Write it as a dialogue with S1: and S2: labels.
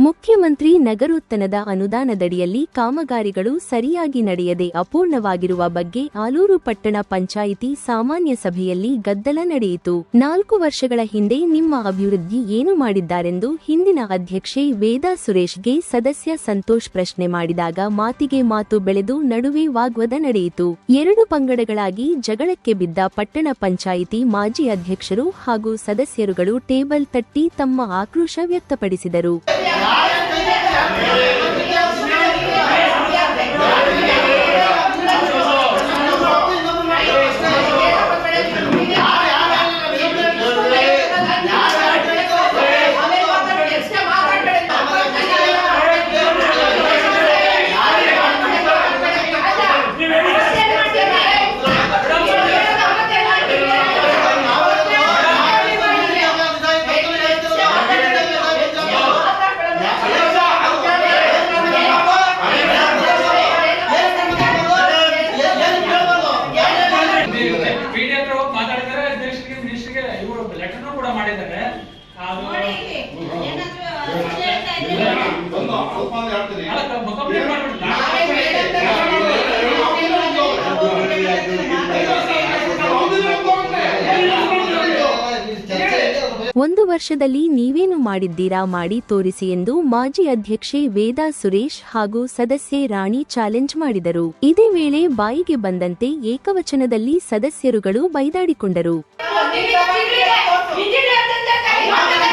S1: ಮುಖ್ಯಮಂತ್ರಿ ನಗರೋತ್ತನದ ಅನುದಾನದಡಿಯಲ್ಲಿ ಕಾಮಗಾರಿಗಳು ಸರಿಯಾಗಿ ನಡೆಯದೆ ಅಪೂರ್ಣವಾಗಿರುವ ಬಗ್ಗೆ ಆಲೂರು ಪಟ್ಟಣ ಪಂಚಾಯಿತಿ ಸಾಮಾನ್ಯ ಸಭೆಯಲ್ಲಿ ಗದ್ದಲ ನಡೆಯಿತು. ನಾಲ್ಕು ವರ್ಷಗಳ ಹಿಂದೆ ನಿಮ್ಮ ಅಭಿವೃದ್ಧಿ ಏನು ಮಾಡಿದ್ದಾರೆಂದು ಹಿಂದಿನ ಅಧ್ಯಕ್ಷೆ ವೇದಾ ಸುರೇಶ್ಗೆ ಸದಸ್ಯ ಸಂತೋಷ್ ಪ್ರಶ್ನೆ ಮಾಡಿದಾಗ ಮಾತಿಗೆ ಮಾತು ಬೆಳೆದು ನಡುವೆ ವಾಗ್ವಾದ ನಡೆಯಿತು. ಎರಡು ಪಂಗಡಗಳಾಗಿ ಜಗಳಕ್ಕೆ ಬಿದ್ದ ಪಟ್ಟಣ ಪಂಚಾಯಿತಿ ಮಾಜಿ ಅಧ್ಯಕ್ಷರು ಹಾಗೂ ಸದಸ್ಯರುಗಳು ಟೇಬಲ್ ತಟ್ಟಿ ತಮ್ಮ ಆಕ್ರೋಶ ವ್ಯಕ್ತಪಡಿಸಿದರು.
S2: ಮಾಡಿದ್ದಾರೆ
S1: ಒಂದು ವರ್ಷದಲ್ಲಿ ನೀವೇನು ಮಾಡಿದ್ದೀರಾ ಮಾಡಿ ತೋರಿಸಿ ಎಂದು ಮಾಜಿ ಅಧ್ಯಕ್ಷೆ ವೇದಾ ಸುರೇಶ್ ಹಾಗೂ ಸದಸ್ಯೆ ರಾಣಿ ಚಾಲೆಂಜ್ ಮಾಡಿದರು ಇದೇ ವೇಳೆ ಬಾಯಿಗೆ ಬಂದಂತೆ ಏಕವಚನದಲ್ಲಿ ಸದಸ್ಯರುಗಳು ಬೈದಾಡಿಕೊಂಡರು
S3: 你这个在在 reagen?